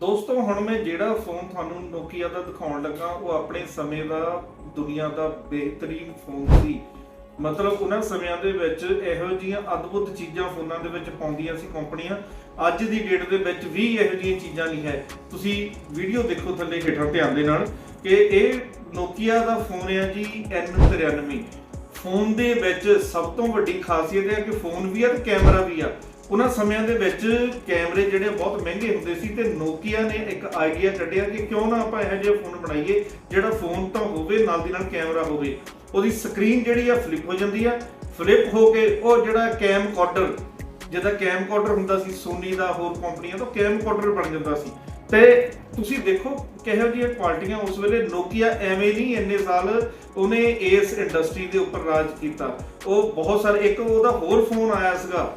ਦੋਸਤੋ, ਹੁਣ ਮੈਂ ਜਿਹੜਾ ਫੋਨ ਤੁਹਾਨੂੰ ਨੋਕੀਆ ਦਾ ਦਿਖਾਉਣ ਲੱਗਾ, ਉਹ ਆਪਣੇ ਸਮੇਂ ਦਾ, ਦੁਨੀਆ ਦਾ ਬਿਹਤਰੀਨ ਫੋਨ ਸੀ। ਮਤਲਬ ਉਹਨਾਂ ਸਮਿਆਂ ਦੇ ਵਿੱਚ ਇਹੋ ਜਿਹੀਆਂ ਅਦਭੁਤ ਚੀਜ਼ਾਂ ਫੋਨਾਂ ਦੇ ਵਿੱਚ ਪਾਉਂਦੀਆਂ ਸੀ ਕੰਪਨੀਆਂ। ਅੱਜ ਦੀ ਡੇਟ ਦੇ ਵਿੱਚ ਵੀ ਇਹੋ ਜਿਹੀਆਂ ਚੀਜ਼ਾਂ ਨਹੀਂ ਹੈ। ਤੁਸੀਂ ਵੀਡੀਓ ਦੇਖੋ ਥੱਲੇ ਹੇਠਾਂ ਧਿਆਨ ਦੇ ਨਾਲ ਕਿ ਇਹ ਨੋਕੀਆ ਦਾ ਫੋਨ ਹੈ ਜੀ N93 ਫੋਨ ਦੇ ਵਿੱਚ ਸਭ ਤੋਂ ਵੱਡੀ ਖਾਸੀਅਤ ਹੈ ਕਿ ਫੋਨ ਵੀ ਆ ਤੇ ਕੈਮਰਾ ਵੀ ਆ। ਉਹਨਾਂ ਸਮਿਆਂ ਦੇ ਵਿੱਚ ਕੈਮਰੇ ਜਿਹੜੇ ਬਹੁਤ ਮਹਿੰਗੇ ਹੁੰਦੇ ਸੀ ਤੇ ਨੋਕੀਆ ਨੇ ਇੱਕ ਆਈਡੀਆ ਕੱਢਿਆ ਕਿ ਕਿਉਂ ਨਾ ਆਪਾਂ ਇਹੋ ਜਿਹਾ ਫੋਨ ਬਣਾਈਏ, ਜਿਹੜਾ ਫੋਨ ਤਾਂ ਹੋਵੇ, ਨਾਲ ਦੀ ਨਾਲ ਕੈਮਰਾ ਹੋਵੇ। ਉਹਦੀ ਸਕਰੀਨ ਜਿਹੜੀ ਆ ਫਲਿੱਪ ਹੋ ਜਾਂਦੀ ਆ। ਫਲਿੱਪ ਹੋ ਕੇ ਉਹ ਜਿਹੜਾ ਕੈਮ ਕਾਰਡਰ ਜਿਹਦਾ ਕੈਮ ਹੁੰਦਾ ਸੀ ਸੋਨੀ ਦਾ ਹੋਰ ਕੰਪਨੀਆਂ ਤੋਂ ਕੈਮ ਕਾਰਡਰ ਬਣ ਜਾਂਦਾ ਸੀ। ਤੇ ਤੁਸੀਂ ਦੇਖੋ ਕਿਹੋ ਜਿਹੀਆਂ ਕੁਆਲਿਟੀਆਂ ਉਸ ਵੇਲੇ ਨੋਕੀਆ ਐਵੇਂ ਨਹੀਂ ਇੰਨੇ ਸਾਲ ਉਹਨੇ ਇਸ ਇੰਡਸਟਰੀ ਦੇ ਉੱਪਰ ਰਾਜ ਕੀਤਾ। ਉਹ ਬਹੁਤ ਸਾਰੇ, ਇੱਕ ਉਹਦਾ ਹੋਰ ਫੋਨ ਆਇਆ ਸੀਗਾ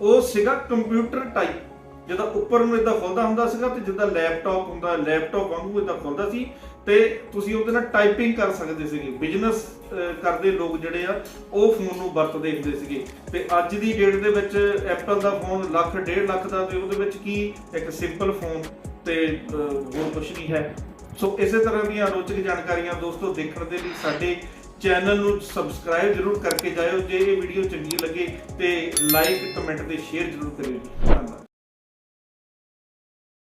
ਉਹ ਸੀਗਾ ਕੰਪਿਊਟਰ ਟਾਈਪ ਜਿਹਦਾ ਉੱਪਰ ਨੂੰ ਇਦਾਂ ਖੁੱਲਦਾ ਹੁੰਦਾ ਸੀਗਾ ਤੇ ਜਿੱਦਾਂ ਲੈਪਟਾਪ ਹੁੰਦਾ ਲੈਪਟਾਪ ਵਾਂਗੂ ਇਦਾਂ ਖੁੱਲਦਾ ਸੀ। ਤੇ ਤੁਸੀਂ ਉਹਦੇ ਨਾਲ ਟਾਈਪਿੰਗ ਕਰ ਸਕਦੇ ਸੀਗੇ। ਬਿਜ਼ਨਸ ਕਰਦੇ ਲੋਕ ਜਿਹੜੇ ਆ, ਉਹ ਫੋਨ ਨੂੰ ਵਰਤਦੇ ਹੁੰਦੇ ਸੀਗੇ। ਤੇ ਅੱਜ ਦੀ ਡੇਟ ਦੇ ਵਿੱਚ ਐਪਲ ਦਾ ਫੋਨ ਲੱਖ, ਡੇਢ ਲੱਖ ਦਾ ਤੇ ਉਹਦੇ ਵਿੱਚ ਕੀ ਇੱਕ ਸਿੰਪਲ ਫੋਨ ਤੇ ਹੋਰ ਕੁਝ ਨਹੀਂ ਹੈ। ਸੋ ਇਸੇ ਤਰ੍ਹਾਂ ਦੀਆਂ ਰੋਚਕ ਜਾਣਕਾਰੀਆਂ ਦੋਸਤੋ ਦੇਖਣ ਦੇ ਲਈ ਸਾਡੇ ਚੈਨਲ ਨੂੰ ਸਬਸਕ੍ਰਾਈਬ ਜਰੂਰ ਕਰਕੇ ਜਾਇਓ, ਜੇ ਇਹ ਵੀਡੀਓ ਚੰਗੀ ਲੱਗੇ ਤੇ ਲਾਈਕ ਕਮੈਂਟ ਤੇ ਸ਼ੇਅਰ ਜਰੂਰ ਕਰਿਓ ਜੀ।